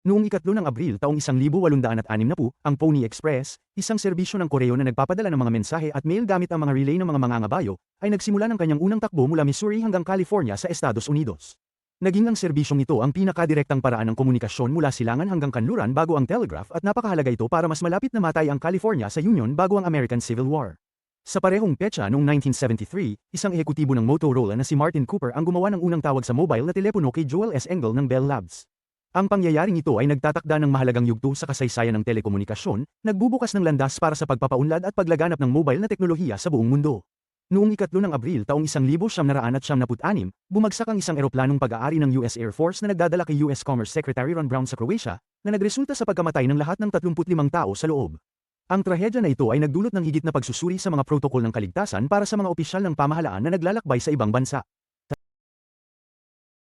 Noong ikatlo ng Abril taong 1860, ang Pony Express, isang serbisyo ng koreo na nagpapadala ng mga mensahe at mail gamit ang mga relay ng mga mangangabayo, ay nagsimula ng kanyang unang takbo mula Missouri hanggang California sa Estados Unidos. Naging ang serbisyong ito ang pinakadirektang paraan ng komunikasyon mula silangan hanggang kanluran bago ang telegraph at napakahalaga ito para mas malapit na matay ang California sa Union bago ang American Civil War. Sa parehong petsa noong 1973, isang ehekutibo ng Motorola na si Martin Cooper ang gumawa ng unang tawag sa mobile na telepono kay Joel S. Engel ng Bell Labs. Ang pangyayaring ito ay nagtatakda ng mahalagang yugto sa kasaysayan ng telekomunikasyon, nagbubukas ng landas para sa pagpapaunlad at paglaganap ng mobile na teknolohiya sa buong mundo. Noong ikatlo ng Abril taong 1976, bumagsak ang isang eroplanong pag-aari ng US Air Force na nagdadala kay US Commerce Secretary Ron Brown sa Croatia, na nagresulta sa pagkamatay ng lahat ng 35 tao sa loob. Ang trahedya na ito ay nagdulot ng higit na pagsusuri sa mga protokol ng kaligtasan para sa mga opisyal ng pamahalaan na naglalakbay sa ibang bansa.